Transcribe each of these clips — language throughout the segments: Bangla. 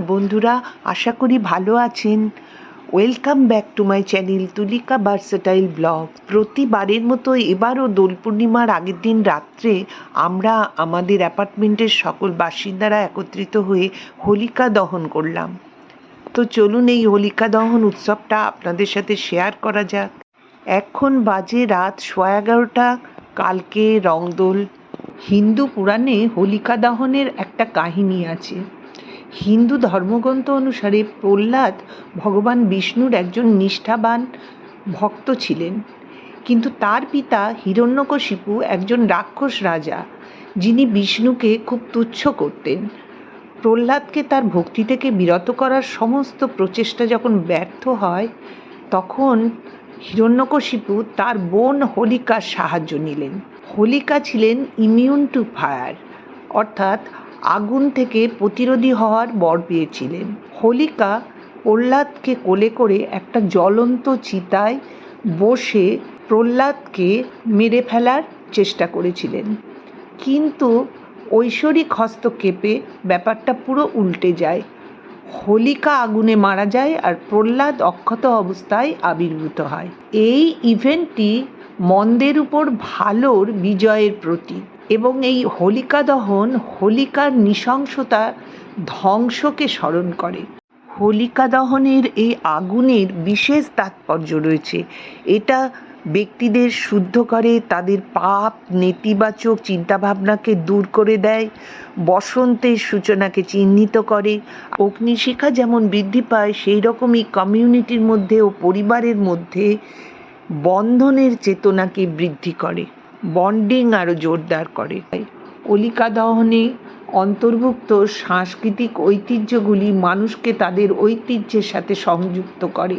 বন্ধুরা, আশা করি ভালো আছেন। Welcome back to my channel Tulika versatile blog প্রতিবারের মতো এবারও দোল পূর্ণিমার আগের দিন রাত্রে আমরা আমাদের অ্যাপার্টমেন্টের সকল বাসিন্দারা একত্রিত হয়ে হোলিকা দহন করলাম। তো চলুন এই হোলিকা দহন উৎসবটা আপনাদের সাথে শেয়ার করা যাক। এখন বাজে রাত সোয়া এগারোটা, কালকে রংদোল। হিন্দু পুরাণে হোলিকা দহনের একটা কাহিনী আছে। হিন্দু ধর্মগ্রন্থ অনুসারে প্রহ্লাদ ভগবান বিষ্ণুর একজন নিষ্ঠাবান ভক্ত ছিলেন। কিন্তু তার পিতা হিরণ্যকশিপু একজন রাক্ষস রাজা, যিনি বিষ্ণুকে খুব তুচ্ছ করতেন। প্রহ্লাদকে তার ভক্তি থেকে বিরত করার সমস্ত প্রচেষ্টা যখন ব্যর্থ হয়, তখন হিরণ্যকশিপু তার বোন হোলিকার সাহায্য নিলেন। হোলিকা ছিলেন ইমিউন টু ফায়ার অর্থাৎ আগুন থেকে প্রতিরোধী হওয়ার বর পেয়েছিলেন। হোলিকা প্রহ্লাদকে কোলে করে একটা জ্বলন্ত চিতায় বসে প্রহ্লাদকে মেরে ফেলার চেষ্টা করেছিলেন। কিন্তু ঐশ্বরিক হস্তক্ষেপে ব্যাপারটা পুরো উল্টে যায়। হোলিকা আগুনে মারা যায় আর প্রহ্লাদ অক্ষত অবস্থায় আবির্ভূত হয়। এই ইভেন্টটি মন্দের উপর ভালোর বিজয়ের প্রতীক। এবং এই হোলিকা দহন, হোলিকার নৃশংসতা ধ্বংসকে স্মরণ করে। হোলিকা দহনের এই আগুনের বিশেষ তাৎপর্য রয়েছে। এটা ব্যক্তিদের শুদ্ধ করে, তাদের পাপ, নেতিবাচক চিন্তাভাবনাকে দূর করে দেয়, বসন্তের সূচনাকে চিহ্নিত করে। অগ্নিশিখা যেমন বৃদ্ধি পায়, সেই রকমই কমিউনিটির মধ্যে ও পরিবারের মধ্যে বন্ধনের চেতনাকে বৃদ্ধি করে। বন্ডিং আরও জোরদার করে। হোলিকা দহনে অন্তর্ভুক্ত সাংস্কৃতিক ঐতিহ্যগুলি মানুষকে তাদের ঐতিহ্যের সাথে সংযুক্ত করে।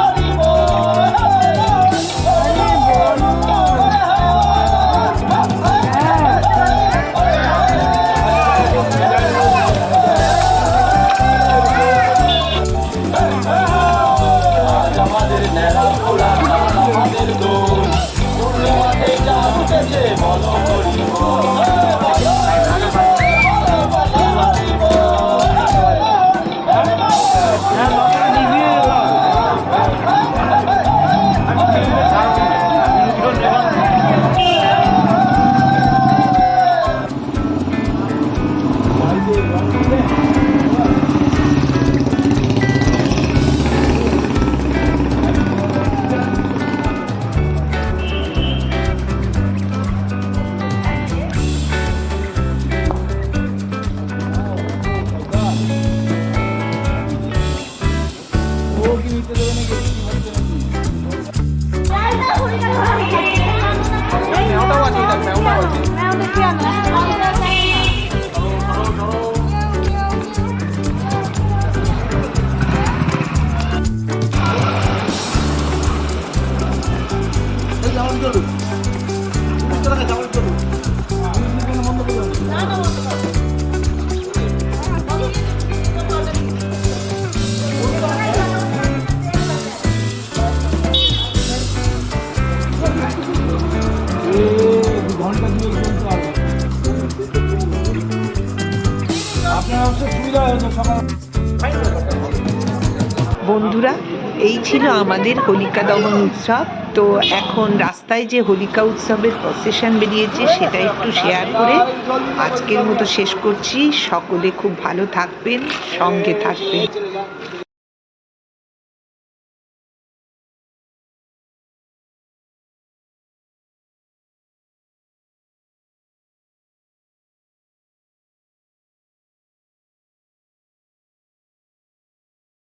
没有，没有这些呢。বন্ধুরা, এই ছিল আমাদের হোলিকা দহন উৎসব। তো এখন রাস্তায় যে হোলিকা উৎসবের প্রসেশন বেরিয়েছে, সেটা একটু শেয়ার করে আজকের মতো শেষ করছি। সকলে খুব ভালো থাকবেন, সঙ্গে থাকবেন।